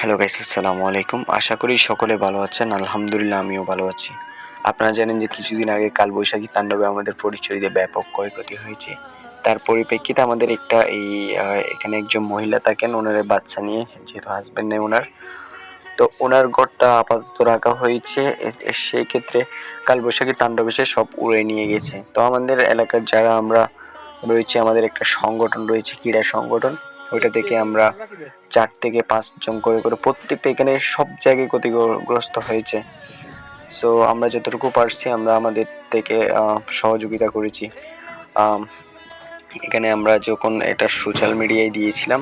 Hello guys আসসালামু আলাইকুম আশা করি সকলে ভালো আছেন। আলহামদুলিল্লাহ, আমিও ভালো আছি। আপনারা জানেন যে কিছুদিন আগে কালবৈশাখী তাণ্ডবে আমাদের পরিচয়তে ব্যাপক ক্ষয়ক্ষতি হয়েছে। তার পরিপ্রেক্ষিতে আমাদের একটা এই এখানে একজন মহিলা থাকেন, ওনার বাচ্চা নিয়ে, যেহেতু হাজবেন্ড নেই ওনার। তো ওনার ঘরটা আপাতত রাখা হয়েছে। সেই ক্ষেত্রে কালবৈশাখী তাণ্ডব এসে সব উড়ে নিয়ে গেছে। তো আমাদের এলাকার যারা আমরা রয়েছে, আমাদের একটা সংগঠন রয়েছে, ক্রীড়া সংগঠন। ওইটা থেকে আমরা চার থেকে পাঁচজন করে করে প্রত্যেকটা এখানে সব জায়গায় ক্ষতিগ্রস্ত হয়েছে। সো আমরা যতটুকু পারছি আমরা আমাদের থেকে সহযোগিতা করেছি। এখানে আমরা যখন এটা সোশ্যাল মিডিয়ায় দিয়েছিলাম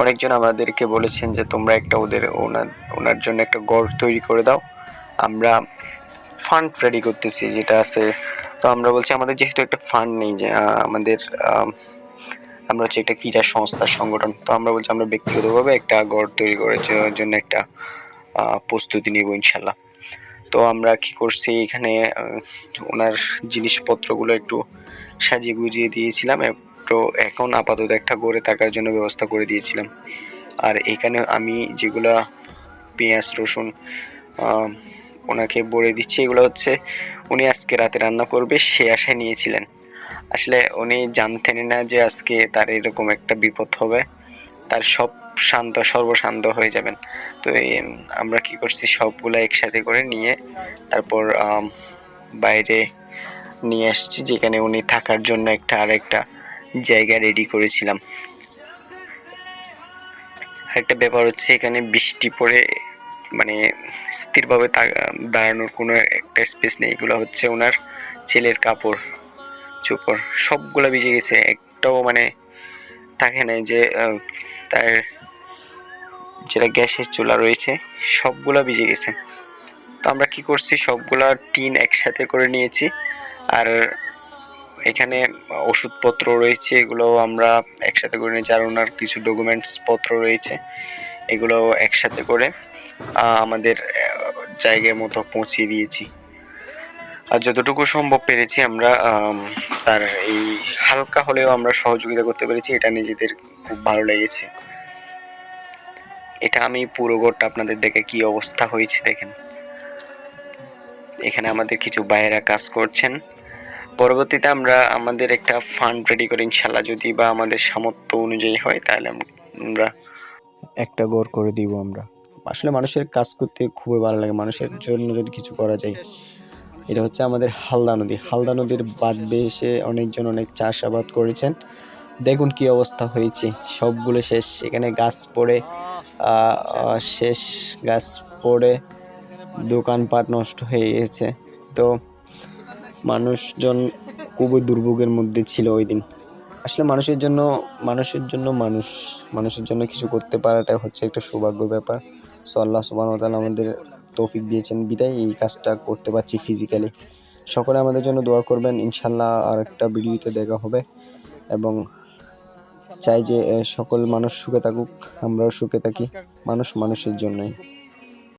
অনেকজন আমাদেরকে বলেছেন যে তোমরা একটা ওদের ওনার ওনার জন্য একটা গড় তৈরি করে দাও। আমরা ফান্ড রেডি করতেছি যেটা আছে। তো আমরা বলছি আমাদের যেহেতু একটা ফান্ড নেই যে আমাদের আম, আমরা হচ্ছে একটা ক্রীড়া সংস্থা সংগঠন। তো আমরা বলছি, আমরা ব্যক্তিগতভাবে একটা গড় তৈরি করার জন্য একটা প্রস্তুতি নিব ইনশাল্লাহ। তো আমরা কি করছি, এখানে ওনার জিনিসপত্রগুলো একটু সাজিয়ে গুজিয়ে দিয়েছিলাম। একটু এখন আপাতত একটা গড়ে থাকার জন্য ব্যবস্থা করে দিয়েছিলাম। আর এখানে আমি যেগুলা পেঁয়াজ, রসুন ওনাকে বলে দিচ্ছি, এগুলো হচ্ছে উনি আজকে রাতে রান্না করবে, সে আশায় নিয়েছিলেন। আসলে উনি জানতেন না যে আজকে তার এরকম একটা বিপদ হবে। তার সব শান্ত, সর্বশান্ত হয়ে যাবেন। তো আমরা কি করছি, সবগুলো একসাথে করে নিয়ে তারপর বাইরে নিয়ে আসছি, যেখানে উনি থাকার জন্য একটা আরেকটা জায়গা রেডি করেছিলাম। আরেকটা ব্যাপার হচ্ছে এখানে বৃষ্টি পড়ে মানে স্থিরভাবে দাঁড়ানোর কোনো একটা স্পেস নেই। এগুলো হচ্ছে ওনার ছেলের কাপড়। চোপড় সবগুলো ভিজে গেছে, একটাও মানে থাকে নাই যে তার যেটা গ্যাসের চুলা রয়েছে, সবগুলা ভিজে গেছে। তো আমরা কি করছি, সবগুলা টিন একসাথে করে নিয়েছি। আর এখানে ওষুধপত্র রয়েছে এগুলো আমরা একসাথে করে নিয়েছি। আর ওনার কিছু ডকুমেন্টস পত্র রয়েছে এগুলো একসাথে করে আমাদের জায়গায় মতো পৌঁছিয়ে দিয়েছি। যতটুকু সম্ভব পেরেছি আমরা তার এই হালকা হলেও আমরা সহযোগিতা করতে পেরেছি, এটা নিজেদের খুব ভালো লেগেছে। এটা আমি পুরো ঘরটা আপনাদের দেখে কি অবস্থা হয়েছে দেখেন। এখানে আমাদের কিছু বাইরা কাজ করছেন। পরবর্তীতে আমরা আমাদের একটা ফান্ড রেডি করে ইনশাল্লাহ যদি বা আমাদের সামর্থ্য অনুযায়ী হয় তাহলে আমরা একটা গড় করে দিব আমরা। আসলে মানুষের কাজ করতে খুবই ভালো লাগে। মানুষের জন্য যদি কিছু করা যায় এটা হচ্ছে আমাদের হালদা নদী। হালদা নদীর বাদ বেয়ে এসে অনেকজন অনেক চাষাবাদ করেছেন। দেখুন কি অবস্থা হয়েছে। সবগুলো শেষ। এখানে গাছ পড়ে শেষ গাছ পড়ে, দোকানপাট নষ্ট হয়ে গেছে। তো মানুষজন খুবই দুর্ভোগের মধ্যে ছিল ওই দিন। আসলে মানুষের জন্য মানুষের জন্য মানুষ, মানুষের জন্য কিছু করতে পারাটা হচ্ছে একটা সৌভাগ্য ব্যাপার। সো আল্লাহ সুবাহ আমাদের তৌফিক দিয়েছেন, বিদায়। এই কাজটা করতে পারছি ফিজিক্যালি সকলে আমাদের জন্য দোয়া করবেন, ইনশাল্লাহ আর একটা ভিডিওতে দেখা হবে। এবং চাই যে সকল মানুষ সুখে থাকুক, আমরাও সুখে থাকি, মানুষ মানুষের জন্যই।